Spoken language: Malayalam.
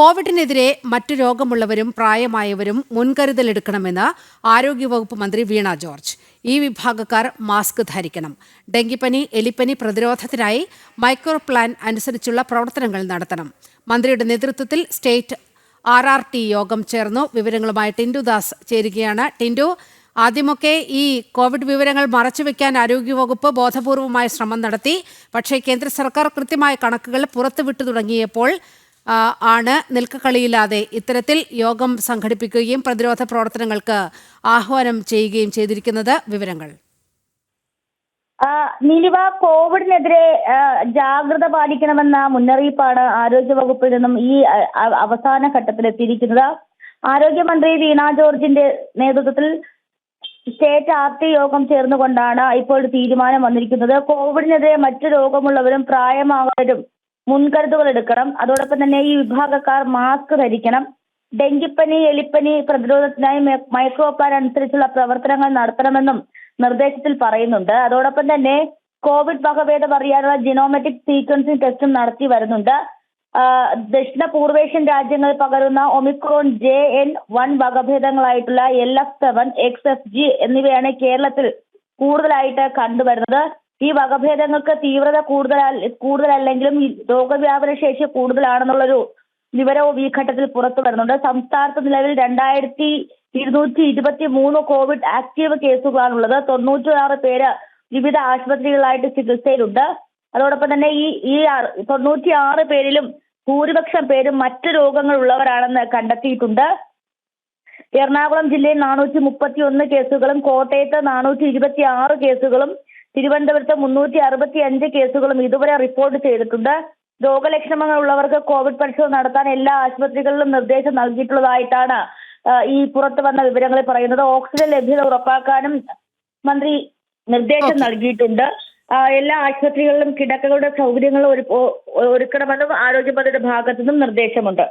കോവിഡിനെതിരെ മറ്റു രോഗമുള്ളവരും പ്രായമായവരും മുൻകരുതലെടുക്കണമെന്ന് ആരോഗ്യവകുപ്പ് മന്ത്രി വീണ ജോർജ്. ഈ വിഭാഗക്കാർ മാസ്ക് ധരിക്കണം. ഡെങ്കിപ്പനി എലിപ്പനി പ്രതിരോധത്തിനായി മൈക്രോ പ്ലാൻ അനുസരിച്ചുള്ള പ്രവർത്തനങ്ങൾ നടത്തണം. മന്ത്രിയുടെ നേതൃത്വത്തിൽ സ്റ്റേറ്റ് ആർ ആർ ടി യോഗം ചേർന്നു. വിവരങ്ങളുമായി ടിൻഡു ദാസ് ചേരുകയാണ്. ടിൻഡു ആദ്യമൊക്കെ ഈ കോവിഡ് വിവരങ്ങൾ മറച്ചുവെക്കാൻ ആരോഗ്യവകുപ്പ് ബോധപൂർവമായ ശ്രമം നടത്തി. പക്ഷേ കേന്ദ്ര സർക്കാർ കൃത്യമായ കണക്കുകൾ പുറത്തുവിട്ടു തുടങ്ങിയപ്പോൾ ആണ് നിൽക്കക്കളിയില്ലാതെ ഇത്തരത്തിൽ യോഗം സംഘടിപ്പിക്കുകയും പ്രതിരോധ പ്രവർത്തനങ്ങൾക്ക് ആഹ്വാനം ചെയ്യുകയും ചെയ്തിരിക്കുന്നത് വിവരങ്ങൾ. നിലിവ കോവിഡിനെതിരെ ജാഗ്രത പാലിക്കണമെന്ന മുന്നറിയിപ്പാണ് ആരോഗ്യ വകുപ്പിൽ നിന്നും ഈ അവസാന ഘട്ടത്തിൽ എത്തിയിരിക്കുന്നത്. ആരോഗ്യമന്ത്രി വീണ ജോർജിന്റെ നേതൃത്വത്തിൽ സ്റ്റേറ്റ് ആർ ടി യോഗം ചേർന്നുകൊണ്ടാണ് ഇപ്പോൾ തീരുമാനം വന്നിരിക്കുന്നത്. കോവിഡിനെതിരെ മറ്റു രോഗമുള്ളവരും പ്രായമായവരും മുൻകരുതലുകൾ എടുക്കണം അതോടൊപ്പം തന്നെ ഈ വിഭാഗക്കാർ മാസ്ക് ധരിക്കണം. ഡെങ്കിപ്പനി എലിപ്പനി പ്രതിരോധത്തിനായി മൈക്രോ പ്ലാൻ അനുസരിച്ചുള്ള പ്രവർത്തനങ്ങൾ നടത്തണമെന്നും നിർദ്ദേശത്തിൽ പറയുന്നുണ്ട്. അതോടൊപ്പം തന്നെ കോവിഡ് വകഭേദം അറിയാനുള്ള ജിനോമെറ്റിക് സീക്വൻസിംഗ് ടെസ്റ്റും നടത്തി വരുന്നുണ്ട്. ദക്ഷിണ പൂർവേഷ്യൻ രാജ്യങ്ങളിൽ പകരുന്ന Omicron J N one വകഭേദങ്ങളായിട്ടുള്ള L F seven X F G എന്നിവയാണ് കേരളത്തിൽ കൂടുതലായിട്ട് കണ്ടുവരുന്നത്. ഈ വകഭേദങ്ങൾക്ക് തീവ്രത കൂടുതൽ കൂടുതലല്ലെങ്കിലും രോഗവ്യാപന ശേഷി കൂടുതലാണെന്നുള്ളൊരു വിവരവും ഈ ഘട്ടത്തിൽ പുറത്തു വരുന്നുണ്ട്. സംസ്ഥാനത്ത് നിലവിൽ രണ്ടായിരത്തി ഇരുന്നൂറ്റി ഇരുപത്തി മൂന്ന് കോവിഡ് ആക്റ്റീവ് കേസുകളാണുള്ളത്. തൊണ്ണൂറ്റിയാറ് പേര് വിവിധ ആശുപത്രികളായിട്ട് ചികിത്സയിലുണ്ട്. അതോടൊപ്പം തന്നെ ഈ ഈ തൊണ്ണൂറ്റിയാറ് പേരിലും ഭൂരിപക്ഷം പേരും മറ്റു രോഗങ്ങൾ ഉള്ളവരാണെന്ന് കണ്ടെത്തിയിട്ടുണ്ട്. എറണാകുളം ജില്ലയിൽ നാനൂറ്റി മുപ്പത്തി ഒന്ന് കേസുകളും കോട്ടയത്ത് നാനൂറ്റി ഇരുപത്തി ആറ് കേസുകളും തിരുവനന്തപുരത്ത് മുന്നൂറ്റി അറുപത്തി അഞ്ച് കേസുകളും ഇതുവരെ റിപ്പോർട്ട് ചെയ്തിട്ടുണ്ട്. രോഗലക്ഷണങ്ങൾ ഉള്ളവർക്ക് കോവിഡ് പരിശോധന നടത്താൻ എല്ലാ ആശുപത്രികളിലും നിർദ്ദേശം നൽകിയിട്ടുള്ളതായിട്ടാണ് ഈ പുറത്തു വന്ന വിവരങ്ങളിൽ പറയുന്നത്. ഓക്സിജൻ ലഭ്യത ഉറപ്പാക്കാനും മന്ത്രി നിർദ്ദേശം നൽകിയിട്ടുണ്ട്. എല്ലാ ആശുപത്രികളിലും കിടക്കകളുടെ സൗകര്യങ്ങൾ ഒരുക്കണമെന്നും ആരോഗ്യമന്ത്രിയുടെ ഭാഗത്തു നിന്നും നിർദ്ദേശമുണ്ട്.